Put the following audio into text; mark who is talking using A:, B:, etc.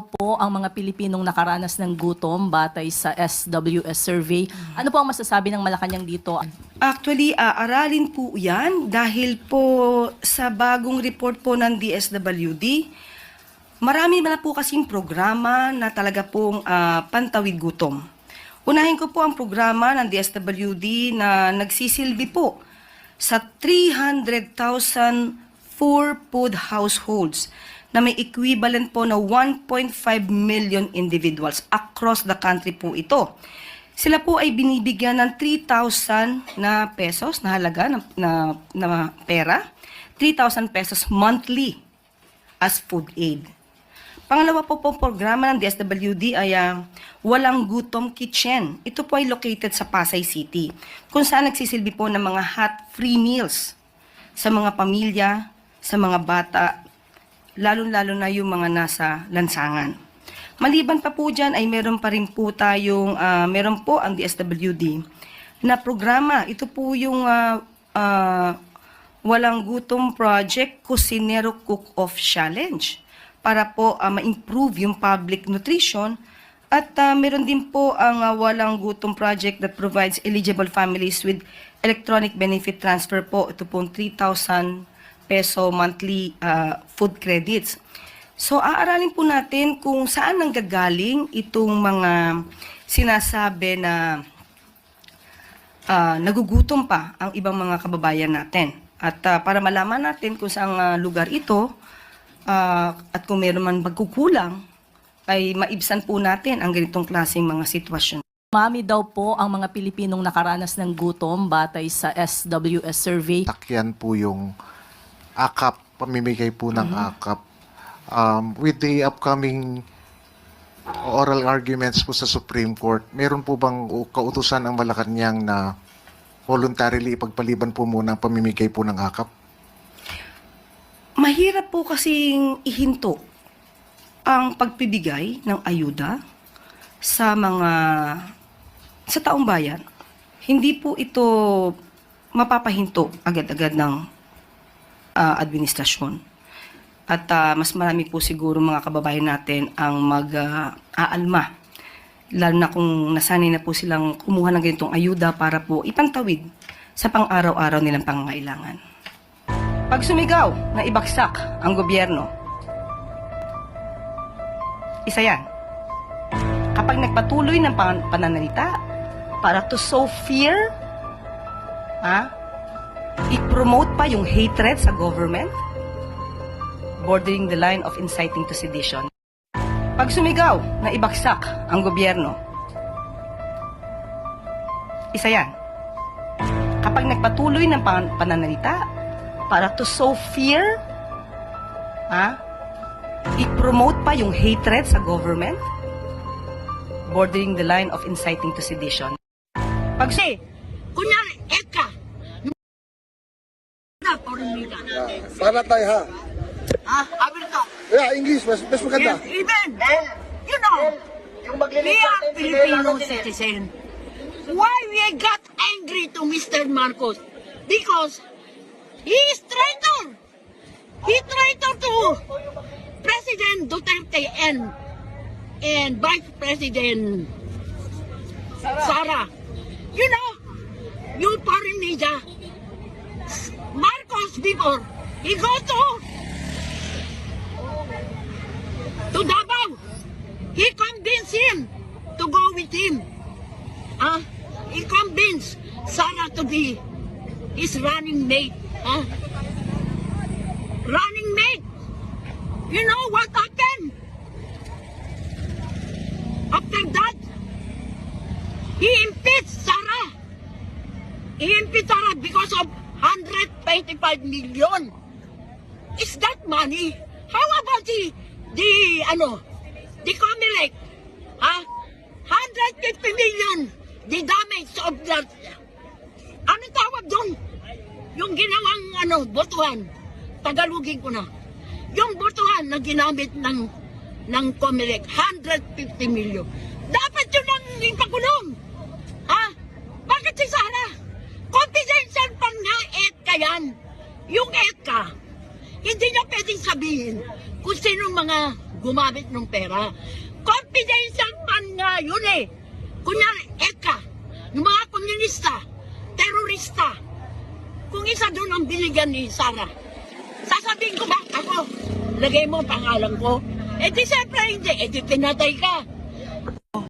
A: po ang mga Pilipinong nakaranas ng gutom batay sa SWS survey. Ano po ang masasabi ng Malacanang dito?
B: Actually, aaralin po yan dahil po sa bagong report po ng DSWD, marami na po kasing programa na talaga pong ah, pantawid gutom. Unahin ko po ang programa ng DSWD na nagsisilbi po sa 300,000 poor food households na may equivalent po na 1.5 million individuals across the country po ito. Sila po ay binibigyan ng 3,000 na pesos na halaga na, na, na pera, 3,000 pesos monthly as food aid. Pangalawa po pong programa ng DSWD ay ah, Walang Gutom Kitchen. Ito po ay located sa Pasay City, kung saan nagsisilbi po ng mga hot free meals sa mga pamilya, sa mga bata, lalong-lalo na yung mga nasa lansangan. Maliban pa po dyan ay meron pa rin po tayong, ah, meron po ang DSWD na programa. Ito po yung ah, ah, Walang Gutom Project Cusinero Cook-Off Challenge para po ah, ma-improve yung public nutrition at ah, meron din po ang ah, Walang Gutom Project that provides eligible families with electronic benefit transfer po. Ito pong 3,000 peso monthly ah, food credits. So, aaralin po natin kung saan nanggagaling itong mga sinasabi na ah, nagugutom pa ang ibang mga kababayan natin. At ah, para malaman natin kung saang ah, lugar ito ah, at kung meron man pagkukulang, ay maibsan po natin ang ganitong klaseng mga sitwasyon.
A: Mami daw po ang mga Pilipinong nakaranas ng gutom batay sa SWS survey.
C: takyan po yung akap, pamimigay po ng akap. Um, with the upcoming oral arguments po sa Supreme Court, meron po bang kautusan ang Malacanang na voluntarily ipagpaliban po muna ang pamimigay po ng akap?
B: Mahirap po kasing ihinto ang pagpibigay ng ayuda sa mga sa taong bayan. Hindi po ito mapapahinto agad-agad ng ah, administrasyon. At ah, mas marami po siguro mga kababayan natin ang mag-aalma. Lalo na kung nasanay na po silang kumuha ng ganitong ayuda para po ipantawid sa pang-araw-araw nilang pangangailangan. Pag sumigaw na ibaksak ang gobyerno, isa yan. Kapag nagpatuloy ng pan- pananalita para to sow fear, ha? I-promote pa yung hatred sa government, bordering the line of inciting to sedition. Pag sumigaw na ibaksak ang gobyerno, isa yan. Kapag nagpatuloy ng pan- pananalita para to sow fear, ha? i-promote pa yung hatred sa government, bordering the line of inciting to sedition. Pag
D: Kasi, kunyari, eka,
E: Para tayo ha.
D: Ah, Amerika.
E: Yeah, English, mas, mas maganda.
D: Yes, even, you know, we are Filipino citizen. Why we got angry to Mr. Marcos? Because he is traitor. He traitor to President Duterte and and Vice President Sara. You know, you foreign media, Marcos before, he go to to Davao. He convinced him to go with him. Ah, he convinced Sarah to be his running mate. Ah, running mate. You know what happened? After that, he impeached Sarah. He impeached Sarah because of 125 million. Is that money? How about the, the, ano, the Comelec? Ha? 150 million, the damage of that. Ano tawag doon? Yung ginawang, ano, botuhan. Tagalogin ko na. Yung botuhan na ginamit ng, ng Comelec, 150 million. Dapat yun ang ipakulong. Ha? Bakit si Sara? Confidential pa nga EDCA yan. Yung EDCA, hindi niya pwedeng sabihin kung sino mga gumamit ng pera. Confidential fund nga yun eh. Kunyari, ECA, yung mga komunista, terorista, kung isa doon ang binigyan ni Sarah, sasabihin ko ba ako, lagay mo ang pangalan ko? Eh di siyempre hindi, eh di pinatay ka.